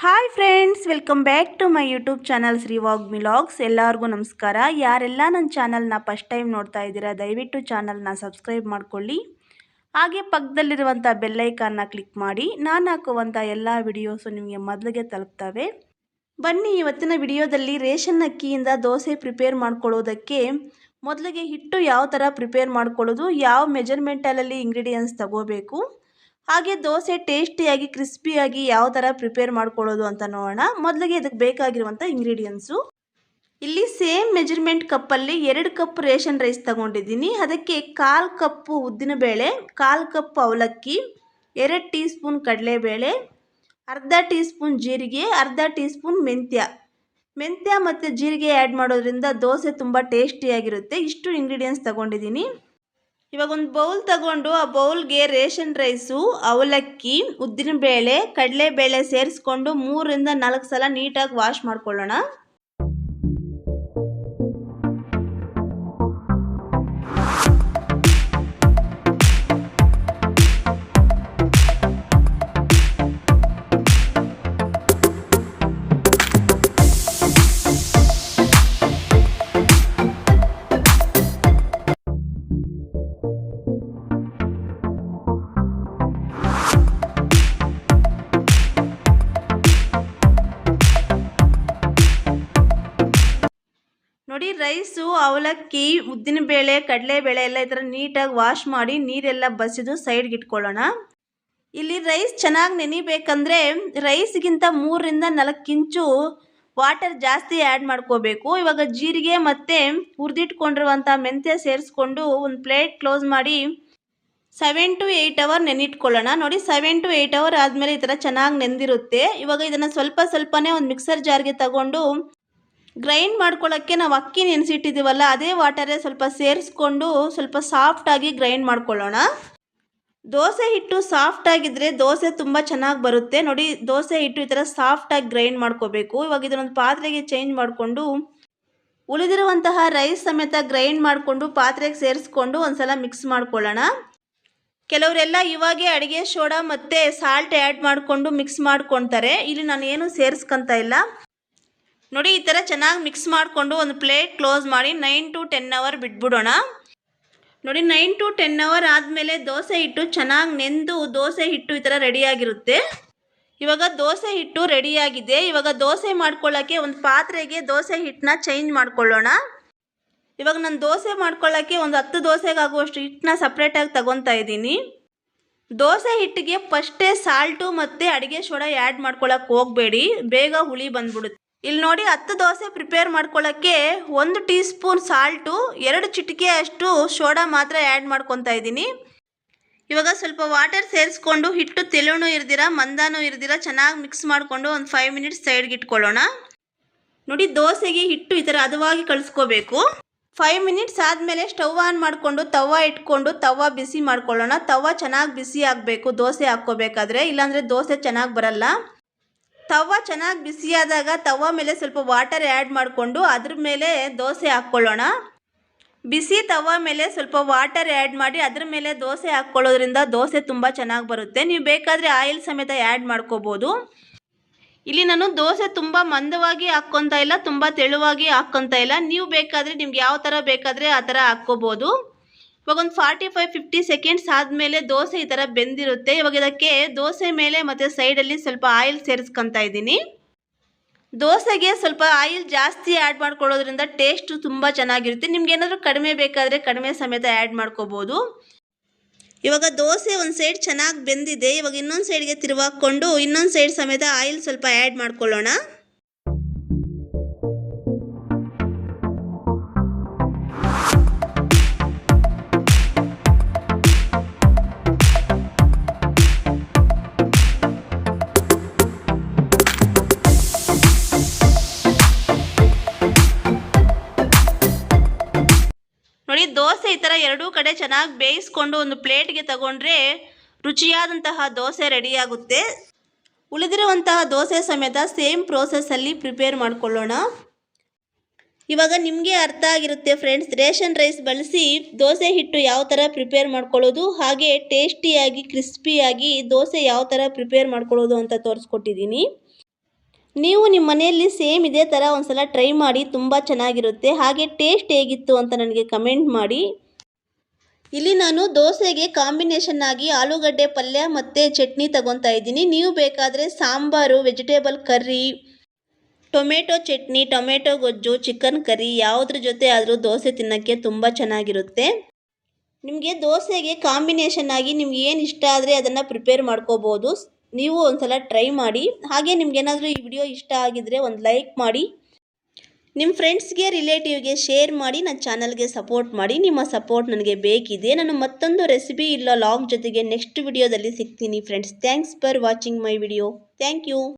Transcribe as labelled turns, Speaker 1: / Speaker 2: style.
Speaker 1: Hi friends welcome back to my YouTube channel ಶ್ರೀವಾಗ್ ಮಿಲಾಗ್ಸ್ ಎಲ್ಲರಿಗೂ ನಮಸ್ಕಾರ. ಯಾರೆಲ್ಲ ನನ್ನ ಚಾನಲ್ನ ಫಸ್ಟ್ ಟೈಮ್ ನೋಡ್ತಾ ಇದ್ದೀರಾ, ದಯವಿಟ್ಟು ಚಾನಲ್ನ ಸಬ್ಸ್ಕ್ರೈಬ್ ಮಾಡ್ಕೊಳ್ಳಿ. ಹಾಗೆ ಪಕ್ಕದಲ್ಲಿರುವಂಥ ಬೆಲ್ಲೈಕಾನ್ನ ಕ್ಲಿಕ್ ಮಾಡಿ. ನಾನು ಹಾಕುವಂಥ ಎಲ್ಲ ವಿಡಿಯೋಸು ನಿಮಗೆ ಮೊದಲಿಗೆ ತಲುಪ್ತವೆ. ಬನ್ನಿ, ಇವತ್ತಿನ ವಿಡಿಯೋದಲ್ಲಿ ರೇಷನ್ ಅಕ್ಕಿಯಿಂದ ದೋಸೆ ಪ್ರಿಪೇರ್ ಮಾಡ್ಕೊಳ್ಳೋದಕ್ಕೆ ಮೊದಲಿಗೆ ಹಿಟ್ಟು ಯಾವ ಥರ ಪ್ರಿಪೇರ್ ಮಾಡ್ಕೊಳ್ಳೋದು, ಯಾವ ಮೆಜರ್ಮೆಂಟಲ್ಲಿ ಇಂಗ್ರೀಡಿಯೆಂಟ್ಸ್ ತಗೋಬೇಕು ಹಾಗೆ ದೋಸೆ ಟೇಸ್ಟಿಯಾಗಿ, ಕ್ರಿಸ್ಪಿಯಾಗಿ ಯಾವ ಥರ ಪ್ರಿಪೇರ್ ಮಾಡ್ಕೊಳ್ಳೋದು ಅಂತ ನೋಡೋಣ. ಮೊದಲಿಗೆ ಇದಕ್ಕೆ ಬೇಕಾಗಿರುವಂಥ ಇಂಗ್ರೀಡಿಯೆಂಟ್ಸು ಇಲ್ಲಿ ಸೇಮ್ ಮೆಜರ್ಮೆಂಟ್ ಕಪ್ಪಲ್ಲಿ ಎರಡು ಕಪ್ ರೇಷನ್ ರೈಸ್ ತಗೊಂಡಿದ್ದೀನಿ. ಅದಕ್ಕೆ ಕಾಲು ಕಪ್ಪು ಉದ್ದಿನಬೇಳೆ, ಕಾಲು ಕಪ್ ಅವಲಕ್ಕಿ, ಎರಡು ಟೀ ಸ್ಪೂನ್ ಕಡಲೆಬೇಳೆ, ಅರ್ಧ ಟೀ ಸ್ಪೂನ್ ಜೀರಿಗೆ, ಅರ್ಧ ಟೀ ಸ್ಪೂನ್ ಮೆಂತ್ಯ. ಮೆಂತ್ಯ ಮತ್ತು ಜೀರಿಗೆ ಆ್ಯಡ್ ಮಾಡೋದ್ರಿಂದ ದೋಸೆ ತುಂಬ ಟೇಸ್ಟಿಯಾಗಿರುತ್ತೆ. ಇಷ್ಟು ಇಂಗ್ರೀಡಿಯೆಂಟ್ಸ್ ತಗೊಂಡಿದ್ದೀನಿ. ಇವಾಗ ಒಂದು ಬೌಲ್ ತಗೊಂಡು ಆ ಬೌಲ್ಗೆ ರೇಷನ್ ರೈಸು ಅವಲಕ್ಕಿ, ಉದ್ದಿನಬೇಳೆ, ಕಡಲೆಬೇಳೆ ಸೇರಿಸ್ಕೊಂಡು ಮೂರರಿಂದ ನಾಲ್ಕು ಸಲ ನೀಟಾಗಿ ವಾಶ್ ಮಾಡ್ಕೊಳ್ಳೋಣ. ರೈಸು, ಅವಲಕ್ಕಿ ಉದ್ದಿನಬೇಳೆ ಕಡಲೆಬೇಳೆ ಎಲ್ಲ ಈ ಥರ ನೀಟಾಗಿ ವಾಶ್ ಮಾಡಿ ನೀರೆಲ್ಲ ಬಸಿದು ಸೈಡ್ಗೆ ಇಟ್ಕೊಳ್ಳೋಣ. ಇಲ್ಲಿ ರೈಸ್ ಚೆನ್ನಾಗಿ ನೆನಿಬೇಕಂದ್ರೆ ರೈಸ್ಗಿಂತ ಮೂರರಿಂದ ನಾಲ್ಕು ಇಂಚು ವಾಟರ್ ಜಾಸ್ತಿ ಆ್ಯಡ್ ಮಾಡ್ಕೋಬೇಕು. ಇವಾಗ ಜೀರಿಗೆ ಮತ್ತು ಹುರಿದಿಟ್ಕೊಂಡಿರುವಂಥ ಮೆಂತ್ಯ ಸೇರಿಸ್ಕೊಂಡು ಒಂದು ಪ್ಲೇಟ್ ಕ್ಲೋಸ್ ಮಾಡಿ ಸೆವೆನ್ ಟು ಏಯ್ಟ್ ಅವರ್ ನೆನಿಟ್ಕೊಳ್ಳೋಣ. ನೋಡಿ ಸೆವೆನ್ ಟು ಏಯ್ಟ್ ಅವರ್ ಆದಮೇಲೆ ಈ ಥರ ಚೆನ್ನಾಗಿ ನೆಂದಿರುತ್ತೆ. ಇವಾಗ ಇದನ್ನು ಸ್ವಲ್ಪ ಸ್ವಲ್ಪನೇ ಒಂದು ಮಿಕ್ಸರ್ ಜಾರ್ಗೆ ತಗೊಂಡು ಗ್ರೈಂಡ್ ಮಾಡ್ಕೊಳ್ಳೋಕ್ಕೆ ನಾವು ಅಕ್ಕಿ ನೆನೆಸಿಟ್ಟಿದ್ದೀವಲ್ಲ ಅದೇ ವಾಟರೇ ಸ್ವಲ್ಪ ಸೇರಿಸ್ಕೊಂಡು ಸ್ವಲ್ಪ ಸಾಫ್ಟಾಗಿ ಗ್ರೈಂಡ್ ಮಾಡ್ಕೊಳ್ಳೋಣ. ದೋಸೆ ಹಿಟ್ಟು ಸಾಫ್ಟಾಗಿದ್ದರೆ ದೋಸೆ ತುಂಬ ಚೆನ್ನಾಗಿ ಬರುತ್ತೆ. ನೋಡಿ, ದೋಸೆ ಹಿಟ್ಟು ಈ ಥರ ಸಾಫ್ಟಾಗಿ ಗ್ರೈಂಡ್ ಮಾಡ್ಕೋಬೇಕು. ಇವಾಗ ಇದನ್ನೊಂದು ಪಾತ್ರೆಗೆ ಚೇಂಜ್ ಮಾಡಿಕೊಂಡು ಉಳಿದಿರುವಂತಹ ರೈಸ್ ಸಮೇತ ಗ್ರೈಂಡ್ ಮಾಡಿಕೊಂಡು ಪಾತ್ರೆಗೆ ಸೇರಿಸ್ಕೊಂಡು ಒಂದು ಸಲ ಮಿಕ್ಸ್ ಮಾಡ್ಕೊಳ್ಳೋಣ. ಕೆಲವರೆಲ್ಲ ಇವಾಗೆ ಅಡುಗೆ, ಸೋಡಾ ಮತ್ತು ಸಾಲ್ಟ್ ಆ್ಯಡ್ ಮಾಡಿಕೊಂಡು ಮಿಕ್ಸ್ ಮಾಡ್ಕೊತಾರೆ ಇಲ್ಲಿ ನಾನು ಏನು ಸೇರಿಸ್ಕೊಂತ ಇಲ್ಲ. ನೋಡಿ, ಈ ಥರ ಚೆನ್ನಾಗಿ ಮಿಕ್ಸ್ ಮಾಡಿಕೊಂಡು ಒಂದು ಪ್ಲೇಟ್ ಕ್ಲೋಸ್ ಮಾಡಿ ನೈನ್ ಟು ಟೆನ್ ಅವರ್ ಬಿಟ್ಬಿಡೋಣ. ನೋಡಿ ನೈನ್ ಟು ಟೆನ್ ಅವರ್ ಆದಮೇಲೆ ದೋಸೆ ಹಿಟ್ಟು ಚೆನ್ನಾಗಿ ನೆಂದು ದೋಸೆ ಹಿಟ್ಟು ಈ ಥರ ರೆಡಿಯಾಗಿರುತ್ತೆ ಇವಾಗ ದೋಸೆ ಹಿಟ್ಟು ರೆಡಿಯಾಗಿದೆ ಇವಾಗ ದೋಸೆ ಮಾಡ್ಕೊಳ್ಳೋಕ್ಕೆ ಒಂದು ಪಾತ್ರೆಗೆ ದೋಸೆ ಹಿಟ್ಟನ್ನ ಚೇಂಜ್ ಮಾಡ್ಕೊಳ್ಳೋಣ. ಇವಾಗ ನಾನು ದೋಸೆ ಮಾಡ್ಕೊಳ್ಳೋಕ್ಕೆ ಒಂದು ಹತ್ತು ದೋಸೆಗಾಗುವಷ್ಟು ಹಿಟ್ಟನ್ನ ಸಪ್ರೇಟಾಗಿ ತಗೊತಾ ಇದ್ದೀನಿ. ದೋಸೆ ಹಿಟ್ಟಿಗೆ ಫಸ್ಟೇ ಸಾಲ್ಟು ಮತ್ತು ಅಡುಗೆ ಸೋಡಾ ಆ್ಯಡ್ ಮಾಡ್ಕೊಳ್ಳೋಕೆ ಹೋಗಬೇಡಿ. ಬೇಗ ಹುಳಿ ಬಂದ್ಬಿಡುತ್ತೆ. ಇಲ್ಲಿ ನೋಡಿ ಹತ್ತು ದೋಸೆ ಪ್ರಿಪೇರ್ ಮಾಡ್ಕೊಳ್ಳೋಕ್ಕೆ ಒಂದು ಟೀ ಸ್ಪೂನ್ ಸಾಲ್ಟು ಎರಡು ಚಿಟಿಕೆ ಅಷ್ಟು ಸೋಡಾ ಮಾತ್ರ ಆ್ಯಡ್ ಮಾಡ್ಕೊತಾ ಇದ್ದೀನಿ. ಇವಾಗ ಸ್ವಲ್ಪ ವಾಟರ್ ಸೇರಿಸ್ಕೊಂಡು ಹಿಟ್ಟು ತೆಲುನೂ ಇರ್ದಿರ, ಮಂದಾನು ಇರ್ದಿರ ಚೆನ್ನಾಗಿ ಮಿಕ್ಸ್ ಮಾಡಿಕೊಂಡು ಒಂದು ಫೈವ್ ಮಿನಿಟ್ಸ್ ಸೈಡ್ಗೆ ಇಟ್ಕೊಳ್ಳೋಣ. ನೋಡಿ ದೋಸೆಗೆ ಹಿಟ್ಟು ಈ ಥರ ಹದವಾಗಿ ಕಳಿಸ್ಕೋಬೇಕು. ಫೈವ್ ಮಿನಿಟ್ಸ್ ಆದಮೇಲೆ ಸ್ಟವ್ ಆನ್ ಮಾಡಿಕೊಂಡು ತವ ಇಟ್ಕೊಂಡು ತವ ಬಿಸಿ ಮಾಡ್ಕೊಳ್ಳೋಣ. ತವ ಚೆನ್ನಾಗಿ ಬಿಸಿ ಆಗಬೇಕು, ದೋಸೆ ಹಾಕ್ಕೋಬೇಕಾದ್ರೆ. ಇಲ್ಲಾಂದರೆ ದೋಸೆ ಚೆನ್ನಾಗಿ ಬರಲ್ಲ. ತವ ಚೆನ್ನಾಗಿ ಬಿಸಿಯಾದಾಗ ತವ ಮೇಲೆ ಸ್ವಲ್ಪ ವಾಟರ್ ಆ್ಯಡ್ ಮಾಡಿಕೊಂಡು ಅದ್ರ ಮೇಲೆ ದೋಸೆ ಹಾಕ್ಕೊಳ್ಳೋಣ. ಬಿಸಿ ತವ ಮೇಲೆ ಸ್ವಲ್ಪ ವಾಟರ್ ಆ್ಯಡ್ ಮಾಡಿ ಅದ್ರ ಮೇಲೆ ದೋಸೆ ಹಾಕ್ಕೊಳ್ಳೋದ್ರಿಂದ ದೋಸೆ ತುಂಬ ಚೆನ್ನಾಗಿ ಬರುತ್ತೆ. ನೀವು ಬೇಕಾದರೆ ಆಯಿಲ್ ಸಮೇತ ಆ್ಯಡ್ ಮಾಡ್ಕೋಬೋದು. ಇಲ್ಲಿ ನಾನು ದೋಸೆ ತುಂಬ ಮಂದವಾಗಿ ಹಾಕ್ಕೊತಾ ಇಲ್ಲ, ತುಂಬ ತೆಳುವಾಗಿ ಹಾಕ್ಕೊತಾ ಇಲ್ಲ. ನೀವು ಬೇಕಾದರೆ ನಿಮ್ಗೆ ಯಾವ ಥರ ಬೇಕಾದರೆ ಆ ಥರ ಹಾಕ್ಕೋಬೋದು. ಇವಾಗ ಒಂದು ಫಾರ್ಟಿ ಫೈವ್ ಫಿಫ್ಟಿ ಸೆಕೆಂಡ್ಸ್ ಆದಮೇಲೆ ದೋಸೆ ಈ ಥರ ಬೆಂದಿರುತ್ತೆ. ಇವಾಗ ಇದಕ್ಕೆ ದೋಸೆ ಮೇಲೆ ಮತ್ತು ಸೈಡಲ್ಲಿ ಸ್ವಲ್ಪ ಆಯಿಲ್ ಸೇರಿಸ್ಕೊತಾ ಇದ್ದೀನಿ. ದೋಸೆಗೆ ಸ್ವಲ್ಪ ಆಯಿಲ್ ಜಾಸ್ತಿ ಆ್ಯಡ್ ಮಾಡ್ಕೊಳ್ಳೋದ್ರಿಂದ ಟೇಸ್ಟು ತುಂಬ ಚೆನ್ನಾಗಿರುತ್ತೆ. ನಿಮ್ಗೆ ಏನಾದರೂ ಕಡಿಮೆ ಬೇಕಾದರೆ ಕಡಿಮೆ ಸಮೇತ ಆ್ಯಡ್ ಮಾಡ್ಕೋಬೋದು. ಇವಾಗ ದೋಸೆ ಒಂದು ಸೈಡ್ ಚೆನ್ನಾಗಿ ಬೆಂದಿದೆ. ಇವಾಗ ಇನ್ನೊಂದು ಸೈಡ್ಗೆ ತಿರುವಾಕೊಂಡು ಇನ್ನೊಂದು ಸೈಡ್ ಸಮೇತ ಆಯಿಲ್ ಸ್ವಲ್ಪ ಆ್ಯಡ್ ಮಾಡ್ಕೊಳ್ಳೋಣ. ದೋಸೆ ಈ ಥರ ಎರಡೂ ಕಡೆ ಚೆನ್ನಾಗಿ ಬೇಯಿಸ್ಕೊಂಡು ಒಂದು ಪ್ಲೇಟ್ಗೆ ತಗೊಂಡ್ರೆ ರುಚಿಯಾದಂತಹ ದೋಸೆ ರೆಡಿಯಾಗುತ್ತೆ. ಉಳಿದಿರುವಂತಹ ದೋಸೆ ಸಮೇತ ಸೇಮ್ ಪ್ರೋಸೆಸ್ಸಲ್ಲಿ ಪ್ರಿಪೇರ್ ಮಾಡ್ಕೊಳ್ಳೋಣ. ಇವಾಗ ನಿಮಗೆ ಅರ್ಥ ಆಗಿರುತ್ತೆ ಫ್ರೆಂಡ್ಸ್, ರೇಷನ್ ರೈಸ್ ಬಳಸಿ ದೋಸೆ ಹಿಟ್ಟು ಯಾವ ಥರ ಪ್ರಿಪೇರ್ ಮಾಡ್ಕೊಳ್ಳೋದು, ಹಾಗೆ ಟೇಸ್ಟಿಯಾಗಿ, ಕ್ರಿಸ್ಪಿಯಾಗಿ ದೋಸೆ ಯಾವ ಥರ ಪ್ರಿಪೇರ್ ಮಾಡ್ಕೊಳ್ಳೋದು ಅಂತ ತೋರಿಸ್ಕೊಟ್ಟಿದ್ದೀನಿ. ನೀವು ನಿಮ್ಮ ಮನೆಯಲ್ಲಿ ಸೇಮ್ ಇದೇ ಥರ ಒಂದ್ಸಲ ಟ್ರೈ ಮಾಡಿ ತುಂಬ ಚೆನ್ನಾಗಿರುತ್ತೆ. ಹಾಗೆ ಟೇಸ್ಟ್ ಹೇಗಿತ್ತು ಅಂತ ನನಗೆ ಕಮೆಂಟ್ ಮಾಡಿ. ಇಲ್ಲಿ ನಾನು ದೋಸೆಗೆ ಕಾಂಬಿನೇಷನ್ ಆಗಿ ಆಲೂಗಡ್ಡೆ ಪಲ್ಯ ಮತ್ತು ಚಟ್ನಿ ತಗೊತಾ ಇದ್ದೀನಿ. ನೀವು ಬೇಕಾದರೆ sambar vegetable curry tomato chutney, tomato ಗೊಜ್ಜು ಚಿಕನ್ ಕರಿ ಯಾವುದ್ರ ಜೊತೆ ಆದರೂ ದೋಸೆ ತಿನ್ನೋಕ್ಕೆ ತುಂಬ ಚೆನ್ನಾಗಿರುತ್ತೆ. ನಿಮಗೆ ದೋಸೆಗೆ ಕಾಂಬಿನೇಷನ್ ಆಗಿ ನಿಮ್ಗೆ ಏನು ಇಷ್ಟ ಆದರೆ ಅದನ್ನು ಪ್ರಿಪೇರ್ ಮಾಡ್ಕೋಬೋದು. ನೀವು ಒಂದ್ಸಲ ಟ್ರೈ ಮಾಡಿ. ಹಾಗೆ ನಿಮ್ಗೇನಾದರೂ ಈ ವಿಡಿಯೋ ಇಷ್ಟ ಆಗಿದ್ರೆ ಒಂದು ಲೈಕ್ ಮಾಡಿ. ನಿಮ್ಮ ಫ್ರೆಂಡ್ಸ್ಗೆ ರಿಲೇಟಿವ್ಗೆ ಶೇರ್ ಮಾಡಿ ನನ್ನ ಚಾನಲ್ಗೆ ಸಪೋರ್ಟ್ ಮಾಡಿ. ನಿಮ್ಮ ಸಪೋರ್ಟ್ ನನಗೆ ಬೇಕಿದೆ. ನಾನು ಮತ್ತೊಂದು ರೆಸಿಪಿ ಇಲ್ಲ ಲಾಗ್ ಜೊತೆಗೆ ನೆಕ್ಸ್ಟ್ ವಿಡಿಯೋದಲ್ಲಿ ಸಿಗ್ತೀನಿ friends thanks for watching my video thank you